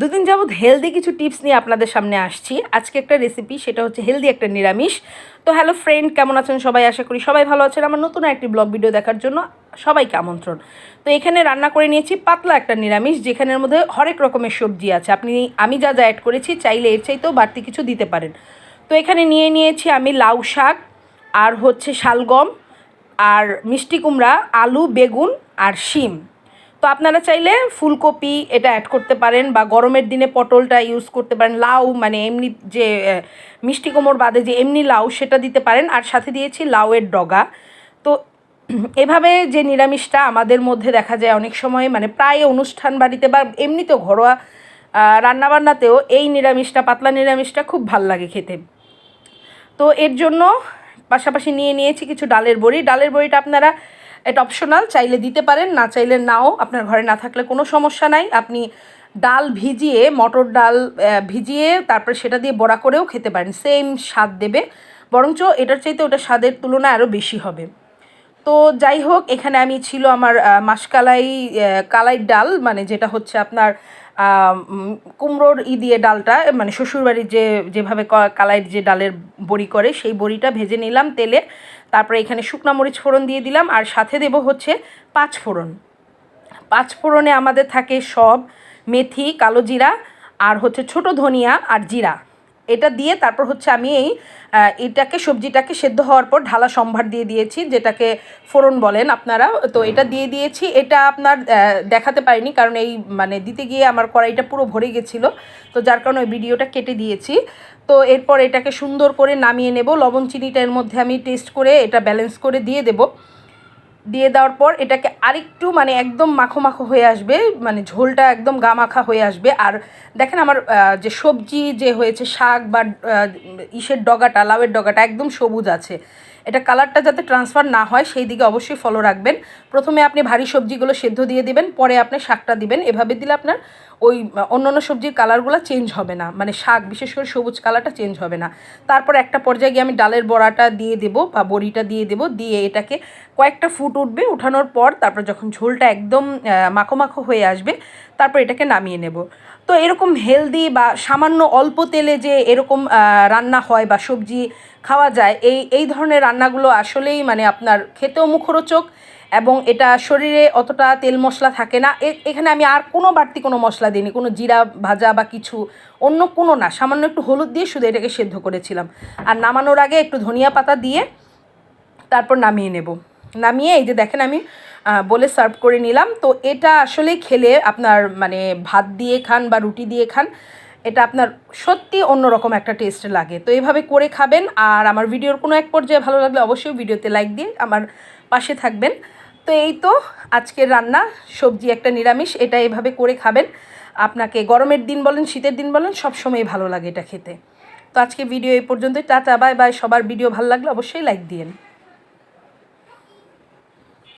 দুদিন যাবৎ হেলদি কিছু টিপস নিয়ে আপনাদের সামনে আসছি। আজকে একটা রেসিপি সেটা হচ্ছে হেলদি একটা নিরামিষ। তো হ্যালো ফ্রেন্ড কেমন আছেন সবাই? আশা করি সবাই ভালো আছেন। আমার নতুন একটি ব্লগ ভিডিও দেখার জন্য সবাইকে আমন্ত্রণ। তো এখানে রান্না করে নিয়েছি পাতলা একটা নিরামিষ, যেখানের মধ্যে হরেক রকমের সবজি আছে। আপনি, আমি যা যা অ্যাড করেছি, চাইলে এর চাইতেও বাড়তি কিছু দিতে পারেন। তো এখানে নিয়ে নিয়েছি আমি লাউ শাক, আর হচ্ছে শালগম, আর মিষ্টি কুমড়া, আলু, বেগুন, আর শিম। তো আপনারা চাইলে ফুলকপি এটা অ্যাড করতে পারেন বা গরমের দিনে পটলটা ইউজ করতে পারেন, লাউ মানে এমনি যে মিষ্টি কুমড়োর বাদে যে এমনি লাউ সেটা দিতে পারেন। আর সাথে দিয়েছি লাউয়ের ডগা। তো এভাবে যে নিরামিষটা আমাদের মধ্যে দেখা যায় অনেক সময় মানে প্রায় অনুষ্ঠান বাড়িতে বা এমনিতেও ঘরোয়া রান্নাবান্নাতেও এই নিরামিষটা, পাতলা নিরামিষটা খুব ভালো লাগে খেতে। তো এর জন্য পাশাপাশি নিয়ে নিয়েছি কিছু ডালের বড়ি। ডালের বড়িটা আপনারা এটা অপশনাল চাইলে দিতে পারেন, না চাইলে নাও। আপনার ঘরে না থাকলে কোনো সমস্যা নাই। আপনি ডাল ভিজিয়ে, মটর ডাল ভিজিয়ে, তারপরে সেটা দিয়ে বড়া করেও খেতে পারেন। সেম স্বাদ দেবে। বরঞ্চ এটার চাইতে ওটা স্বাদের তুলনায় আরও বেশি হবে। তো যাই হোক, এখানে আমি ছিল আমার মাসকালাই কালাই ডাল মানে যেটা হচ্ছে আপনার কুমড়োর ই দিয়ে ডালটা মানে শ্বশুরবাড়ির যে, যেভাবে ক- কালাইয়ের যে ডালের বড়ি করে, সেই বড়িটা ভেজে নিলাম তেলে। তারপরে এখানে শুকনা মরিচ ফোড়ন দিয়ে দিলাম, আর সাথে দেব হচ্ছে পাঁচ ফোড়ন। পাঁচ ফোড়নে আমাদের থাকে সব মেথি, কালো জিরা, আর হচ্ছে ছোট ধনিয়া আর জিরা। এটা দিয়ে তারপর হচ্ছে আমি এই এটাকে, সবজিটাকে সেদ্ধ হওয়ার পর ঢালা সম্ভার দিয়ে দিয়েছি, যেটাকে ফোড়ন বলেন আপনারা। তো এটা দিয়ে দিয়েছি। এটা আপনার দেখাতে পারিনি কারণ এই মানে দিতে গিয়ে আমার কড়াইটা পুরো ভরে গেছিল। তো যার কারণে ওই ভিডিওটা কেটে দিয়েছি। তো এরপর এটাকে সুন্দর করে নামিয়ে নেব। লবণ, চিনিটা এর মধ্যে আমি টেস্ট করে এটা ব্যালেন্স করে দিয়ে দেবো। দিয়ে দেওয়ার পর এটাকে আরেকটু মানে একদম মাখো মাখো হয়ে আসবে মানে ঝোলটা একদম গা মাখা হয়ে আসবে। আর দেখেন আমার যে সবজি যে হয়েছে, শাক বা ইসের ডগাটা, লাউয়ের ডগাটা একদম সবুজ আছে। এটা কালারটা যাতে ট্রান্সফার না হয়, সেই দিকে অবশ্যই ফলো রাখবেন। প্রথমে আপনি ভারী সবজিগুলো সেদ্ধ দিয়ে দিবেন, পরে আপনি শাকটা দিবেন। এভাবে দিলে আপনার ওই অন্য অন্য সবজির কালারগুলো চেঞ্জ হবে না। মানে শাক, বিশেষ করে সবুজ কালারটা চেঞ্জ হবে না। তারপর একটা পর্যায়ে গিয়ে আমি ডালের বড়াটা দিয়ে দেবো বা বড়িটা দিয়ে দেবো। দিয়ে এটাকে কয়েকটা ফুট উঠবে। উঠানোর পর তারপর যখন ঝোলটা একদম মাখো মাখো হয়ে আসবে, তারপর এটাকে নামিয়ে নেব। তো এরকম হেলদি বা সামান্য অল্প তেলে যে এরকম রান্না হয় বা সবজি খাওয়া যায়, এই এই ধরনের রান্নাগুলো আসলেই মানে আপনার খেতেও মুখরোচক এবং এটা শরীরে অতটা তেল মশলা থাকে না। এখানে আমি আর কোনো বাড়তি কোনো মশলা দিইনি, কোনো জিরা ভাজা বা কিছু, অন্য কোনো না, সামান্য একটু হলুদ দিয়ে শুধু এটাকে সেদ্ধ করেছিলাম। আর নামানোর আগে একটু ধনিয়া পাতা দিয়ে তারপর নামিয়ে নেব। নামিয়ে এই যে দেখেন আমি বলে সার্ভ করে নিলাম। তো এটা আসলে খেলে আপনার মানে ভাত দিয়ে খান বা রুটি দিয়ে খান, এটা আপনার সত্যি অন্যরকম একটা টেস্ট লাগে। তো এইভাবে করে খাবেন। আর আমার ভিডিওর কোনো এক পর্যায়ে ভালো লাগলে অবশ্যই ভিডিওতে লাইক দিয়ে আমার পাশে থাকবেন। তো এই তো আজকের রান্না, সবজি একটা নিরামিষ, এটা এভাবে করে খাবেন। আপনাকে গরমের দিন বলেন, শীতের দিন বলেন, সব সময় ভালো লাগে এটা খেতে। তো আজকে ভিডিও এই পর্যন্তই, টাটা, বাই বাই। সবার ভিডিও ভালো লাগলে অবশ্যই লাইক দিয়েন।